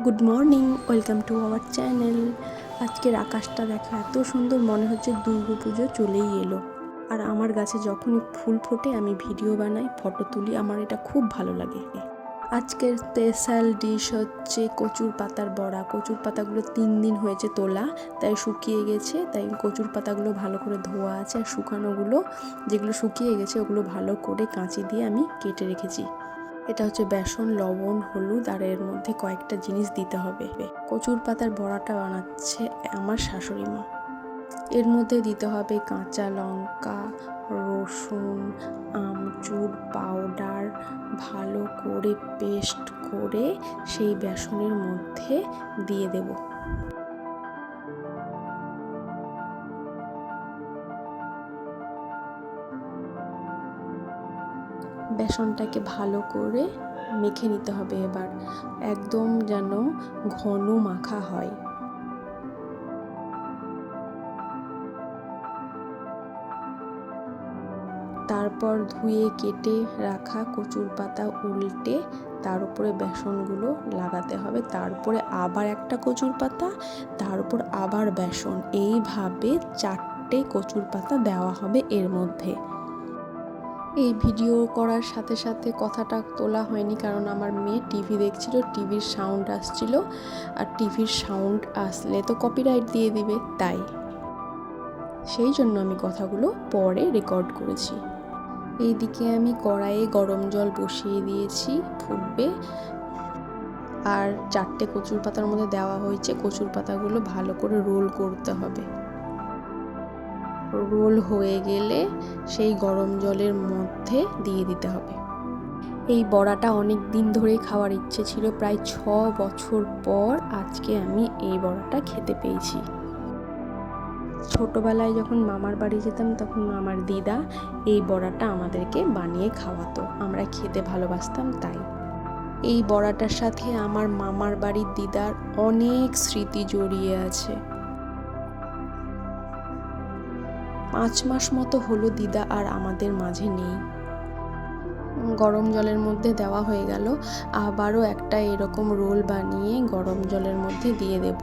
Good morning welcome to our channel আজকের আকাশটা দেখা, এত সুন্দর মনে হচ্ছে দুর্গা পুজো চলেই এলো। আর আমার গাছে যখনই ফুল ফোটে, আমি ভিডিও বানাই, ফটো তুলি, আমার এটা খুব ভালো লাগে। আজকের স্পেশাল ডিশ হচ্ছে কচুর পাতার বড়া। কচুর পাতাগুলো তিন দিন হয়েছে তোলা, তাই শুকিয়ে গেছে, তাই কচুর পাতাগুলো ভালো করে ধোয়া আছে, আর শুকানোগুলো যেগুলো শুকিয়ে গেছে, ওগুলো ভালো করে কাঁচি দিয়ে আমি কেটে রেখেছি। এটা হচ্ছে বেসন, লবণ, হলুদ আর এর মধ্যে কয়েকটা জিনিস দিতে হবে। কচুর পাতার বড়াটা বানাচ্ছে আমার শাশুড়ি মা। এর মধ্যে দিতে হবে কাঁচা লঙ্কা, রসুন, আমচুর পাউডার, ভালো করে পেস্ট করে সেই বেসনের মধ্যে দিয়ে দেব। বেসনটাকে ভালো করে মেখে নিতে হবে এবার, একদম যেন ঘন মাখা হয়। তারপর ধুয়ে কেটে রাখা কচুর পাতা উল্টে তার উপরে বেসনগুলো লাগাতে হবে। তারপরে আবার একটা কচুর পাতা তার উপর আবার বেসন। এইভাবে চারটে কচুর পাতা দেওয়া হবে এর মধ্যে। এই ভিডিও করার সাথে সাথে কথাটা তোলা হয়নি কারণ আমার মেয়ে টিভি দেখছিল, টিভির সাউন্ড আসছিল আর টিভির সাউন্ড আসলে তো কপিরাইট দিয়ে দিবে, তাই। সেই জন্য আমি কথাগুলো পরে রেকর্ড করেছি। এইদিকে আমি কড়াইয়ে গরম জল বসিয়ে দিয়েছি, ফুটবে। আর চারটে কচুর পাতার মধ্যে দেওয়া হয়েছে, কচুর পাতাগুলো ভালো করে রোল করতে হবে। রোল হয়ে গেলে সেই গরম জলের মধ্যে দিয়ে দিতে হবে। এই বড়াটা অনেক দিন ধরেই খাওয়ার ইচ্ছে ছিল, প্রায় ছ বছর পর আজকে আমি এই বড়াটা খেতে পেয়েছি। ছোটোবেলায় যখন মামার বাড়ি যেতাম, তখন আমার দিদা এই বড়াটা আমাদেরকে বানিয়ে খাওয়াতো। আমরা খেতে ভালোবাসতাম তাই। এই বড়াটার সাথে আমার মামার বাড়ির দিদার অনেক স্মৃতি জড়িয়ে আছে। পাঁচ মাস মতো হলো দিদা আর আমাদের মাঝে নেই। গরম জলের মধ্যে দেওয়া হয়ে গেল। আবারও একটা এরকম রোল বানিয়ে গরম জলের মধ্যে দিয়ে দেব।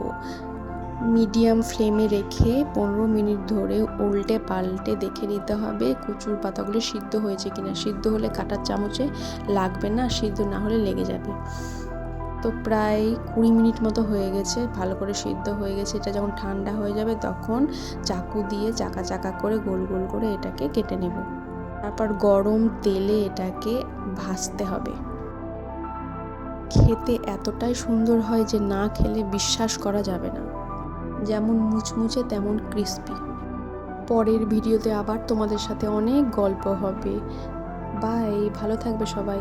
মিডিয়াম ফ্লেমে রেখে পনেরো মিনিট ধরে উল্টে পাল্টে দেখে নিতে হবে কচুর পাতাগুলো সিদ্ধ হয়েছে কিনা। সিদ্ধ হলে কাটার চামচে লাগবে না, সিদ্ধ না হলে লেগে যাবে। তো প্রায় কুড়ি মিনিট মতো হয়ে গেছে, ভালো করে সিদ্ধ হয়ে গেছে। এটা যখন ঠান্ডা হয়ে যাবে তখন চাকু দিয়ে চাকা চাকা করে গোল গোল করে এটাকে কেটে নেব। তারপর গরম তেলে এটাকে ভাজতে হবে। খেতে এতটাই সুন্দর হয় যে না খেলে বিশ্বাস করা যাবে না। যেমন মুচমুচে তেমন ক্রিস্পি। পরের ভিডিওতে আবার তোমাদের সাথে অনেক গল্প হবে। বাই, ভালো থাকবে সবাই।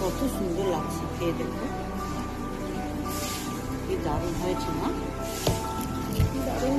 কত সুন্দর লাগছে খেয়ে দেখো কি দারুণ হয়েছে না দারুণ